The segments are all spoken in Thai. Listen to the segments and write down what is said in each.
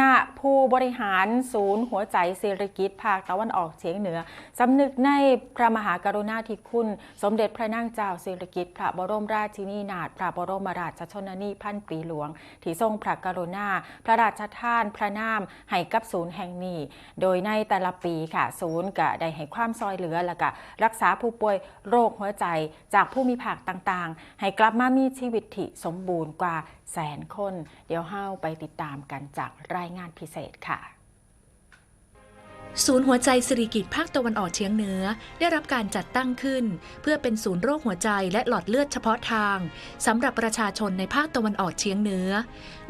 ณะผู้บริหารศูนย์หัวใจเศรษฐกิจภาคตะวันออกเฉียงเหนือสำนึกในพระมหากรุณาธิคุณ สมเด็จพระนางเจ้าสิริกิตพระบรมราชินีนาถพระบรมราชชนนีพันปีหลวง ที่ทรงพระกรุณา พระราชทานพระนามให้กับศูนย์แห่งนี้ โดยในแต่ละปีค่ะ ศูนย์ก็ได้ให้ความซอยเหลือและก็รักษาผู้ป่วยโรคหัวใจจากผู้มีภาคต่างๆ ให้กลับมามีชีวิตที่สมบูรณ์กว่าแสนคน เดี๋ยวเฮาไปติดตามกันจากไรายงานพิเศษค่ะ ศูนย์หัวใจสิริกิตภาคตะวันออกเฉียงเหนือ ได้รับการจัดตั้งขึ้น เพื่อเป็นศูนย์โรคหัวใจและหลอดเลือดเฉพาะทางสำหรับประชาชนในภาคตะวันออกเฉียงเหนือ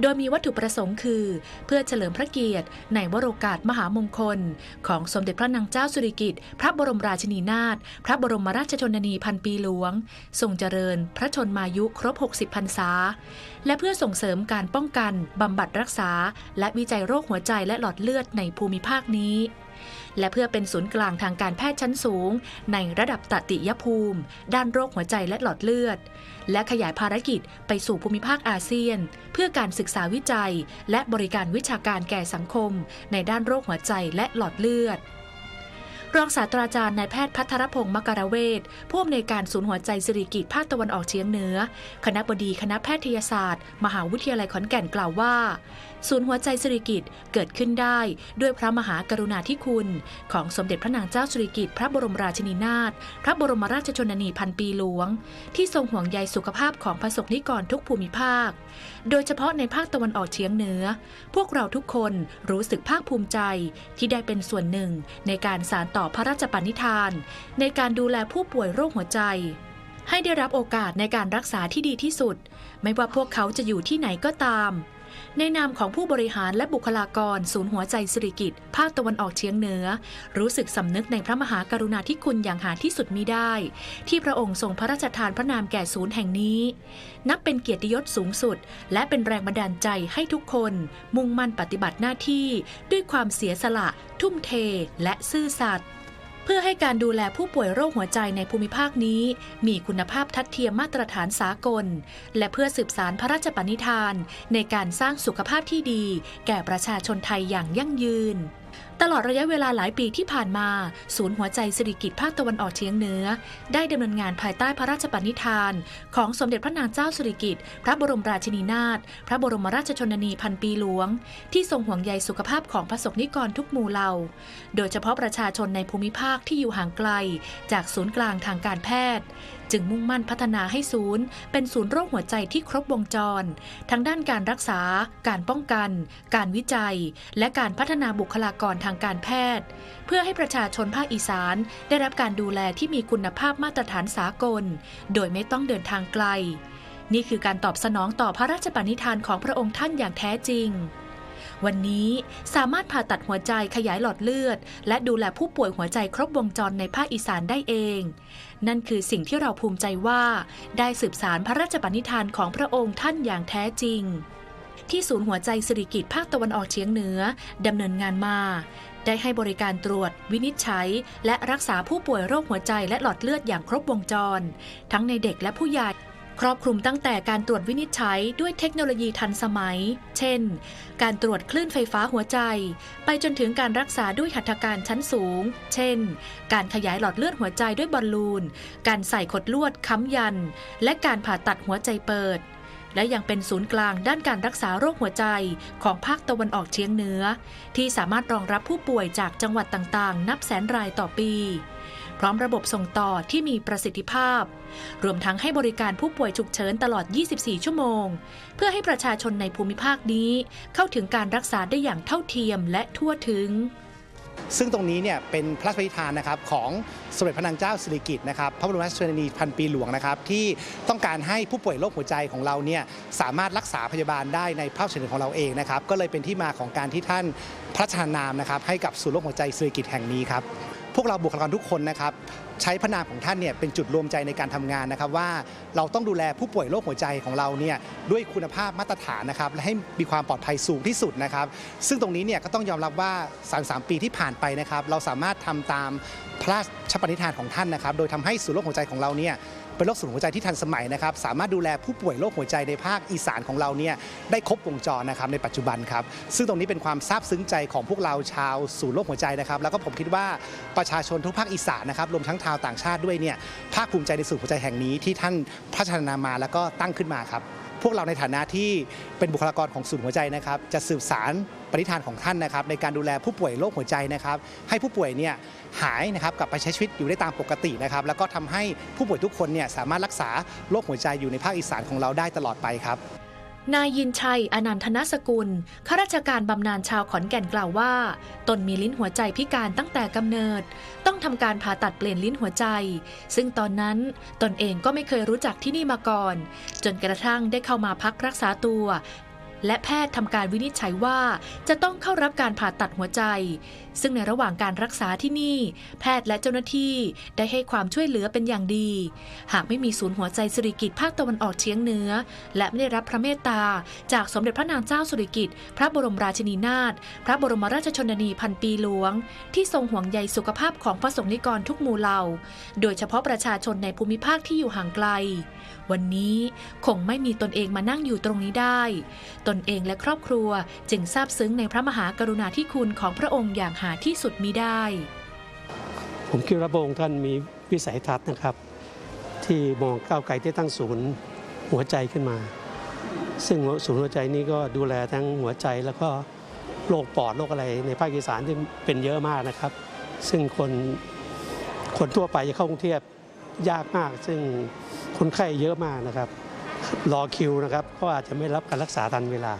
โดยมีวัตถุประสงค์คือ เพื่อเฉลิมพระเกียรติ ในวโรกาสมหามงคล ของสมเด็จพระนางเจ้าสิริกิติ์พระบรมราชินีนาถพระบรมราชชนนีพันปีหลวงทรงเจริญพระชนมายุครบ 60 พรรษา และเพื่อส่งเสริมการป้องกันบำบัดรักษา และวิจัยโรคหัวใจและหลอดเลือดในภูมิภาคนี้และเพื่อเป็นศูนย์กลางทางการแพทย์ชั้นสูง ในระดับตติยภูมิ ด้านโรคหัวใจและหลอดเลือด และขยายภารกิจไปสู่ภูมิภาคอาเซียน เพื่อการศึกษาวิจัย และบริการวิชาการแก่สังคม ในด้านโรคหัวใจและหลอดเลือด รองศาสตราจารย์นายแพทย์พัทรพงศ์มกรเวชผู้อำนวยการศูนย์หัวใจสิริกิติภาคตะวันออกเฉียงเหนือ คณะบดีคณะแพทยศาสตร์ มหาวิทยาลัยขอนแก่นกล่าวว่า ศูนย์หัวใจสิริกิติ์เกิดขึ้นได้ด้วยพระมหากรุณาธิคุณ ของสมเด็จพระนางเจ้าสิริกิติ์พระบรมราชินีนาถพระบรมราชชนนีพันปีหลวง ที่ทรงห่วงใยสุขภาพของประสบนิกรทุกภูมิภาค โดยเฉพาะในภาคตะวันออกเฉียงเหนือ พวกเราทุกคนรู้สึกภาคภูมิใจที่ได้เป็นส่วนหนึ่งในการสานต่อพระราชปณิธาน ในการดูแลผู้ป่วยโรคหัวใจ ให้ได้รับโอกาสในการรักษาที่ดีที่สุด ไม่ว่าพวกเขาจะอยู่ที่ไหนก็ตาม ในนามของผู้บริหารและบุคลากร ศูนย์หัวใจสิริกิตภาคตะวันออกเฉียงเหนือ รู้สึกสำนึกในพระมหากรุณาธิคุณอย่างหาที่สุดมิได้ ที่พระองค์ทรงพระราชทานพระนามแก่ศูนย์แห่งนี้ นับเป็นเกียรติยศสูงสุด และเป็นแรงบันดาลใจให้ทุกคน มุ่งมั่นปฏิบัติหน้าที่ ด้วยความเสียสละ ทุ่มเท และซื่อสัตย์ เพื่อให้การดูแลผู้ป่วยโรคหัวใจในภูมิภาคนี้ มีคุณภาพทัดเทียมมาตรฐานสากล และเพื่อสืบสารพระราชปณิธาน ในการสร้างสุขภาพที่ดี แก่ประชาชนไทยอย่างยั่งยืน ตลอดระยะเวลาหลายปีที่ผ่านมา ศูนย์หัวใจสิริกิติ์ภาคตะวันออกเฉียงเหนือ ได้ดำเนินงานภายใต้พระราชปณิธาน ของสมเด็จพระนางเจ้าสิริกิติ์พระบรมราชินีนาถพระบรมราชชนนีพันปีหลวง ที่ทรงห่วงใยสุขภาพของประสบนิกรทุกหมู่เหล่า โดยเฉพาะประชาชนในภูมิภาคที่อยู่ห่างไกล จากศูนย์กลางทางการแพทย์จึงมุ่งมั่นพัฒนาให้ศูนย์ เป็นศูนย์โรคหัวใจที่ครบวงจร ทั้งด้านการรักษา การป้องกัน การวิจัย และการพัฒนาบุคลากรทางการแพทย์ เพื่อให้ประชาชนภาคอีสาน ได้รับการดูแลที่มีคุณภาพมาตรฐานสากล โดยไม่ต้องเดินทางไกล นี่คือการตอบสนองต่อพระราชปณิธานของพระองค์ท่านอย่างแท้จริง วันนี้สามารถผ่าตัดหัวใจขยายหลอดเลือด และดูแลผู้ป่วยหัวใจครบวงจรในภาคอีสานได้เอง นั่นคือสิ่งที่เราภูมิใจว่า ได้สืบสารพระราชปณิธานของพระองค์ท่านอย่างแท้จริง ที่ศูนย์หัวใจสิริกิติ์ภาคตะวันออกเฉียงเหนือดำเนินงานมาได้ให้บริการตรวจ วินิจฉัย และรักษาผู้ป่วยโรคหัวใจและหลอดเลือดอย่างครบวงจร ทั้งในเด็กและผู้ใหญ่ ครอบคลุมตั้งแต่การตรวจวินิจฉัยด้วยเทคโนโลยีทันสมัย เช่น การตรวจคลื่นไฟฟ้าหัวใจ ไปจนถึงการรักษาด้วยหัตถการชั้นสูง เช่น การขยายหลอดเลือดหัวใจด้วยบอลลูน การใส่ขดลวดค้ำยัน และการผ่าตัดหัวใจเปิด และยังเป็นศูนย์กลางด้านการรักษาโรคหัวใจของภาคตะวันออกเฉียงเหนือ ที่สามารถรองรับผู้ป่วยจากจังหวัดต่างๆ นับแสนรายต่อปี พร้อมระบบส่งต่อที่มีประสิทธิภาพ รวมทั้งให้บริการผู้ป่วยฉุกเฉินตลอด 24 ชั่วโมง เพื่อให้ประชาชนในภูมิภาคนี้ เข้าถึงการรักษาได้อย่างเท่าเทียมและทั่วถึงซึ่งตรงนี้เนี่ยเป็นพระราชปณิธานนะครับของสมเด็จพระนางเจ้าสิริกิติ์นะครับพระบรมราชชนนีพันปีหลวงนะครับที่ต้องการให้ผู้ป่วยโรคหัวใจของเราเนี่ยสามารถรักษาพยาบาลได้ในพระราชดำเนินของเราเองนะครับก็เลยเป็นที่มาของการที่ท่านพระชานนามนะครับให้กับศูนย์โรคหัวใจสิริกิติ์แห่งนี้ครับ พวกเราบุคลากรทุกคนนะครับใช้พระนามของท่านเนี่ยเป็นจุดรวมใจในการทำงานนะครับว่าเราต้องดูแลผู้ป่วยโรคหัวใจของเราเนี่ยด้วยคุณภาพมาตรฐานนะครับและให้มีความปลอดภัยสูงที่สุดนะครับ ซึ่งตรงนี้เนี่ยก็ต้องยอมรับว่า 33 ปีที่ผ่านไปนะครับ เราสามารถทำตามพระราชปณิธานของท่านนะครับ โดยทำให้ศูนย์โรคหัวใจของเราเนี่ย เป็นโรคศูนย์หัวใจที่ทันสมัยนะครับ สามารถดูแลผู้ป่วยโรคหัวใจในภาคอีสานของเราเนี่ยได้ครบวงจรนะครับในปัจจุบันครับ ซึ่งตรงนี้เป็นความซาบซึ้งใจของพวกเราชาวศูนย์โรคหัวใจนะครับ แล้วก็ผมคิดว่าประชาชนทุกภาคอีสานนะครับรวมทั้งชาวต่างชาติด้วยเนี่ยภาคภูมิใจในศูนย์หัวใจแห่งนี้ที่ท่านพัฒนามาแล้วก็ตั้งขึ้นมาครับ พวกเราในฐานะที่เป็นบุคลากรของศูนย์หัวใจนะครับ จะสืบสาร ณิธานของท่านนะครับในการดูแลผู้ป่วยโรคหัวใจนะครับให้ผู้ป่วยเนี่ยหายนะครับกลับไปใช้ชีวิตอยู่ได้ตามปกตินะครับแล้วก็ทำให้ผู้ป่วยทุกคนเนี่ยสามารถรักษาโรคหัวใจอยู่ในภาคอีสานของเราได้ตลอดไปครับนายยินชัย อนันทนสกุล ข้าราชการบำนาญชาวขอนแก่นกล่าวว่า ตนมีลิ้นหัวใจพิการตั้งแต่กำเนิด ต้องทำการผ่าตัดเปลี่ยนลิ้นหัวใจ ซึ่งตอนนั้นตนเองก็ไม่เคยรู้จักที่นี่มาก่อน จนกระทั่งได้เข้ามาพักรักษาตัว และแพทย์ทำการวินิจฉัยว่าจะต้องเข้ารับการผ่าตัดหัวใจ ซึ่งในระหว่างการรักษาที่นี่ แพทย์และเจ้าหน้าที่ได้ให้ความช่วยเหลือเป็นอย่างดี หากไม่มีศูนย์หัวใจสิริกิตภาคตะวันออกเฉียงเหนือ และไม่ได้รับพระเมตตา จากสมเด็จพระนางเจ้าสุริกิติ์พระบรมราชินีนาถพระบรมราชชนนีพันปีหลวง ที่ทรงห่วงใยสุขภาพของพระสงฆ์นิกรทุกหมู่เหล่า โดยเฉพาะประชาชนในภูมิภาคที่อยู่ห่างไกล วันนี้คงไม่มีตนเองมานั่งอยู่ตรงนี้ได้ ตนเองและครอบครัวจึงซาบซึ้งในพระมหากรุณาธิคุณของพระองค์อย่างหาที่สุดมิได้ ผมคิดว่าพระองค์ท่านมีวิสัยทัศน์นะครับ ที่มองก้าวไกลที่ตั้งศูนย์หัวใจขึ้นมา ซึ่งศูนย์หัวใจนี้ก็ดูแลทั้งหัวใจแล้วก็โรคปอดโรคอะไรในภาคอีสานที่เป็นเยอะมากนะครับ ซึ่งคนคนทั่วไปจะเข้ากรุงเทพยากมาก ซึ่งคนไข้เยอะมากนะครับ รอคิวนะครับ ก็อาจจะไม่รับการรักษาทันเวลา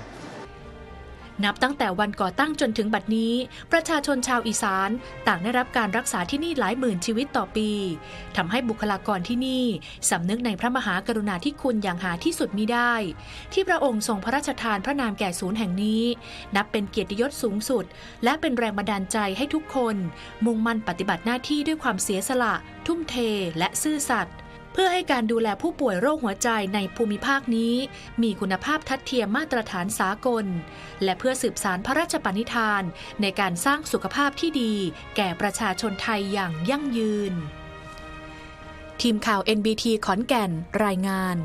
นับตั้งแต่วันก่อตั้งจนถึงบัดนี้ ประชาชนชาวอีสานต่างได้รับการรักษาที่นี่หลายหมื่นชีวิตต่อปีทำให้บุคลากรที่นี่สำนึกในพระมหากรุณาธิคุณอย่างหาที่สุดมิได้ ที่พระองค์ทรงพระราชทานพระนามแก่ศูนย์แห่งนี้ นับเป็นเกียรติยศสูงสุด และเป็นแรงบันดาลใจให้ทุกคน มุ่งมั่นปฏิบัติหน้าที่ด้วยความเสียสละ ทุ่มเทและซื่อสัตย์ พื่อให้การดูแลผู้ป่วยโรคหัวใจในภูมิภาคนี้ มีคุณภาพทัดเทียมมาตรฐานสากล และเพื่อสืบสารพระราชปณิธาน ในการสร้างสุขภาพที่ดี แก่ประชาชนไทยอย่างยั่งยืน ทีมข่าว NBT ขอนแก่นรายงาน